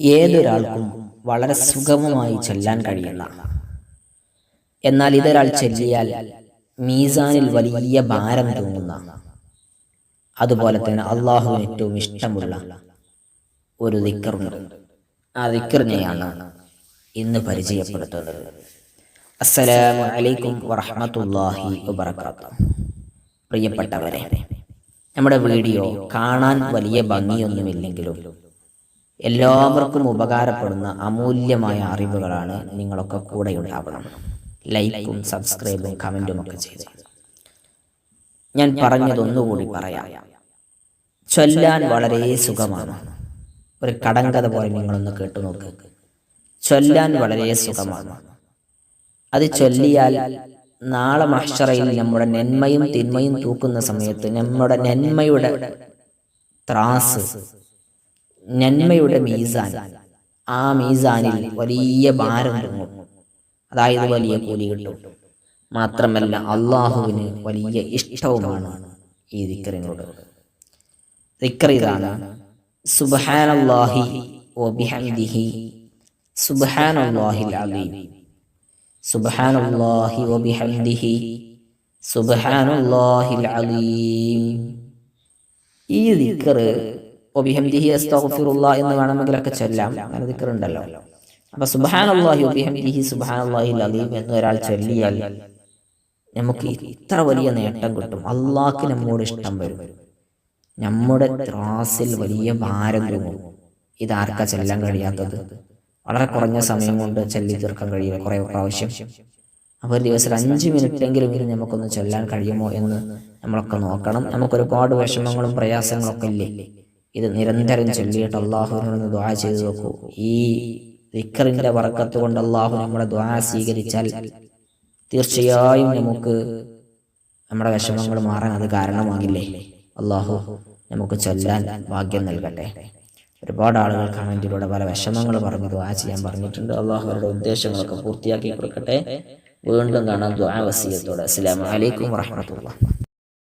ഏതൊരാൾക്കും വളരെ സുഗമമായി ചെല്ലാൻ കഴിയുന്ന എന്നാൽ ഇതൊരാൾ ചെല്ലിയാൽ മീസാനിൽ വലിയ ഭാരം തൂങ്ങുന്ന. അതുപോലെ തന്നെ അള്ളാഹു ഏറ്റവും ഇഷ്ടമുള്ള ഒരു ദിക്കറുണ്ട്. ആ ദിക്കറിനെയാണ് ഇന്ന് പരിചയപ്പെടുത്തുന്നത്. അസ്സലാമു അലൈക്കും വറഹമത്തല്ലാഹി വബർക്കാത്ത പ്രിയപ്പെട്ടവരെ നമ്മുടെ വീഡിയോ കാണാൻ വലിയ ഭംഗിയൊന്നുമില്ലെങ്കിലും എല്ലാവർക്കും ഉപകാരപ്പെടുന്ന അമൂല്യമായ അറിവുകളാണ് നിങ്ങളൊക്കെ കൂടെ ഉണ്ടാവണം. ലൈക്കും സബ്സ്ക്രൈബും കമന്റും ഒക്കെ ചെയ്ത്. ഞാൻ പറഞ്ഞതൊന്നുകൂടി പറയാം. ചൊല്ലാൻ വളരെ സുഖമാണ്. ഒരു കടങ്കഥ പോലെ നിങ്ങളൊന്ന് കേട്ടു നോക്ക്. ചൊല്ലാൻ വളരെ സുഖമാണ്. അത് ചൊല്ലിയാൽ നാളെ മഹ്ഷറയിൽ നമ്മുടെ നന്മയും തിന്മയും തൂക്കുന്ന സമയത്ത് നമ്മുടെ നന്മയുടെ ത്രാസ് നന്മയുടെ മീസാൻ. ആ മീസാനിൽ വലിയ ഭാരം ഇറങ്ങും അതായത് വലിയ കൂലി കിട്ടും. മാത്രമല്ല അള്ളാഹുവിന് വലിയ ഇഷ്ടവുമാണ് ഈ ദിക്കറിനോട് ദിക്കർ ഇതാണ്. സുബ്ഹാനല്ലാഹി വബിഹംദിഹി സുബ്ഹാനല്ലാഹിൽ അലീം. സുബ്ഹാനല്ലാഹി വബിഹംദിഹി സുബ്ഹാനല്ലാഹിൽ അലീം. ഈ ദിക്കർ ഒബിഹംദിഹി അസ്തഗ്ഫിറുല്ലാ എന്ന് വേണമെങ്കിലൊക്കെ ചൊല്ലാം. അങ്ങനെ ദിക്കർ ഉണ്ടല്ലോ അപ്പൊ സുബ്ഹാനല്ലാഹി വബിഹംദിഹി സുബ്ഹാനല്ലാഹിൽ അലീം എന്ന് ഒരാൾ ചൊല്ലിയാൽ നമുക്ക് ഇത്ര വലിയ നേട്ടം കിട്ടും. അള്ളാഹ്ക്ക് നമ്മോട് ഇഷ്ടം വരും. നമ്മുടെ ത്രാസിൽ വലിയ ഭാരം തൂങ്ങും. ഇതാർക്കാ ചെല്ലാൻ കഴിയാത്തത്? വളരെ കുറഞ്ഞ സമയം കൊണ്ട് ചൊല്ലി തീർക്കാൻ കഴിയില്ല കുറേ പ്രാവശ്യം. അപ്പോൾ ഒരു ദിവസം അഞ്ച് മിനിറ്റെങ്കിലും എങ്കിലും നമുക്കൊന്ന് ചൊല്ലാൻ കഴിയുമോ എന്ന് നമ്മളൊക്കെ നോക്കണം. നമുക്ക് ഒരുപാട് വിഷമങ്ങളും പ്രയാസങ്ങളൊക്കെ ഇല്ലേ? ഇത് നിരന്തരം ചൊല്ലിയിട്ട് അള്ളാഹുവിനോട് ദ്വാ ചെയ്തു നോക്കൂ ഈ വിക്രിന്റെ വറക്കത്ത് കൊണ്ട് അള്ളാഹു നമ്മുടെ ദ്വാ സ്വീകരിച്ചാൽ തീർച്ചയായും നമുക്ക് നമ്മുടെ വിഷമങ്ങൾ മാറാൻ അത് കാരണമാകില്ലേ? അള്ളാഹു നമുക്ക് ചൊല്ലാൻ ഭാഗ്യം നൽകട്ടെ. ഒരുപാട് ആളുകൾ കമന്റിലൂടെ പല വിഷമങ്ങൾ പറഞ്ഞു ദ്വാ ചെയ്യാൻ പറഞ്ഞിട്ടുണ്ട്. അള്ളാഹു അവരുടെ ഉദ്ദേശങ്ങളൊക്കെ പൂർത്തിയാക്കി കൊടുക്കട്ടെ. വീണ്ടും കാണാം ദ്വാ വസീയത്തോടെ. അസ്സലാമു അലൈക്കും വറഹ്മത്തുള്ളാഹി